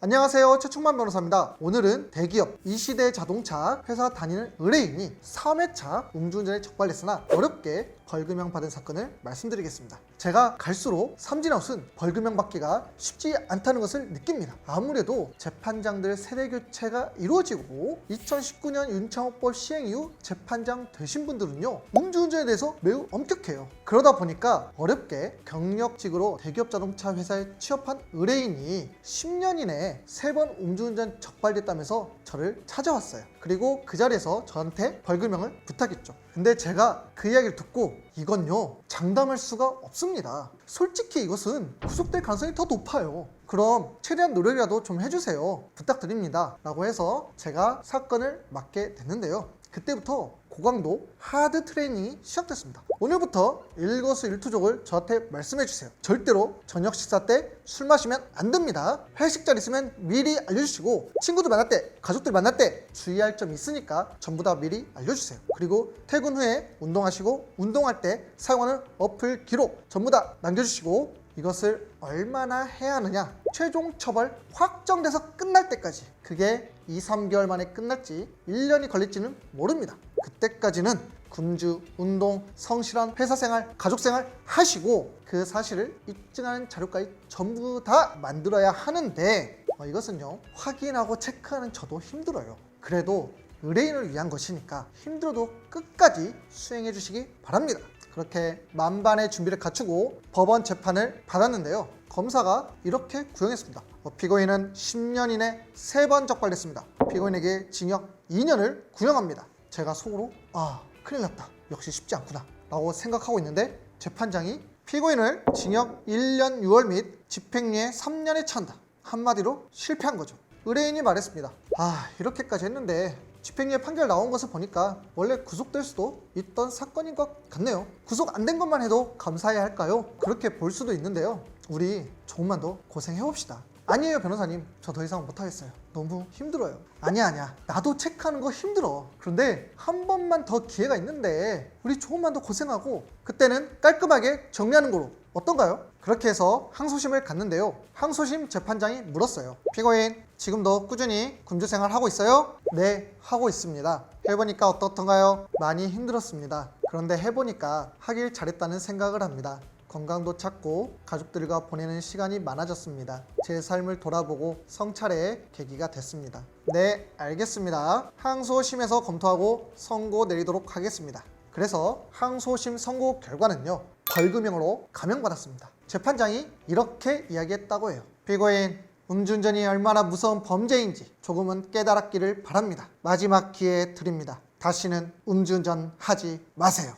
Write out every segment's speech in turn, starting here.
안녕하세요. 최충만 변호사입니다. 오늘은 대기업 이 시대 자동차 회사 다니는 의뢰인이 3회차 음주운전에 적발됐으나 어렵게 벌금형 받은 사건을 말씀드리겠습니다. 제가 갈수록 삼진아웃은 벌금형 받기가 쉽지 않다는 것을 느낍니다. 아무래도 재판장들 세대 교체가 이루어지고 2019년 윤창호법 시행 이후 재판장 되신 분들은요 음주운전에 대해서 매우 엄격해요. 그러다 보니까 어렵게 경력직으로 대기업 자동차 회사에 취업한 의뢰인이 10년 이내에 세번 음주운전 적발됐다면서 저를 찾아왔어요. 그리고 그 자리에서 저한테 벌금형을 부탁했죠. 근데 제가 그 이야기를 듣고 이건요 장담할 수가 없습니다. 솔직히 이것은 구속될 가능성이 더 높아요. 그럼 최대한 노력이라도 좀 해주세요. 부탁드립니다. 라고 해서 제가 사건을 맡게 됐는데요. 그때부터 고강도 하드 트레이닝이 시작됐습니다. 오늘부터 일거수일투족을 저한테 말씀해 주세요. 절대로 저녁 식사 때 술 마시면 안 됩니다. 회식 자리 있으면 미리 알려주시고 친구들 만날 때, 가족들 만날 때 주의할 점 있으니까 전부 다 미리 알려주세요. 그리고 퇴근 후에 운동하시고 운동할 때 사용하는 어플 기록 전부 다 남겨주시고 이것을 얼마나 해야 하느냐? 최종 처벌 확정돼서 끝날 때까지. 그게 2, 3개월 만에 끝날지 1년이 걸릴지는 모릅니다. 그때까지는 금주, 운동, 성실한 회사 생활, 가족 생활 하시고 그 사실을 입증하는 자료까지 전부 다 만들어야 하는데 어, 이것은요 확인하고 체크하는 저도 힘들어요. 그래도 의뢰인을 위한 것이니까 힘들어도 끝까지 수행해 주시기 바랍니다 그렇게 만반의 준비를 갖추고 법원 재판을 받았는데요. 검사가 이렇게 구형했습니다. 어, 피고인은 10년 이내 3번 적발됐습니다. 피고인에게 징역 2년을 구형합니다. 제가 속으로 아 큰일 났다. 역시 쉽지 않구나 라고 생각하고 있는데 재판장이 피고인을 징역 1년 6월 및 집행유예 3년에 처한다. 한마디로 실패한 거죠. 의뢰인이 말했습니다. 아 이렇게까지 했는데 집행유예 판결 나온 것을 보니까 원래 구속될 수도 있던 사건인 것 같네요. 구속 안 된 것만 해도 감사해야 할까요? 그렇게 볼 수도 있는데요. 우리 조금만 더 고생해 봅시다. 아니에요 변호사님 저 더 이상 못하겠어요 너무 힘들어요 아니야 아니야 나도 체크하는 거 힘들어 그런데 한 번만 더 기회가 있는데 우리 조금만 더 고생하고 그때는 깔끔하게 정리하는 거로 어떤가요? 그렇게 해서 항소심을 갔는데요 항소심 재판장이 물었어요 피고인 지금도 꾸준히 군주 생활 하고 있어요? 네 하고 있습니다 해보니까 어떻던가요? 많이 힘들었습니다 그런데 해보니까 하길 잘했다는 생각을 합니다 건강도 찾고 가족들과 보내는 시간이 많아졌습니다. 제 삶을 돌아보고 성찰의 계기가 됐습니다. 네, 알겠습니다. 항소심에서 검토하고 선고 내리도록 하겠습니다. 그래서 항소심 선고 결과는요. 벌금형으로 감형받았습니다. 재판장이 이렇게 이야기했다고 해요. 피고인 음주운전이 얼마나 무서운 범죄인지 조금은 깨달았기를 바랍니다. 마지막 기회 드립니다. 다시는 음주운전 하지 마세요.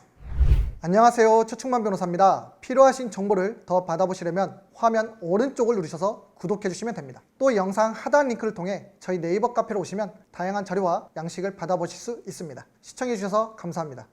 안녕하세요. 최충만 변호사입니다. 필요하신 정보를 더 받아보시려면 화면 오른쪽을 누르셔서 구독해 주시면 됩니다. 또 영상 하단 링크를 통해 저희 네이버 카페로 오시면 다양한 자료와 양식을 받아보실 수 있습니다. 시청해 주셔서 감사합니다.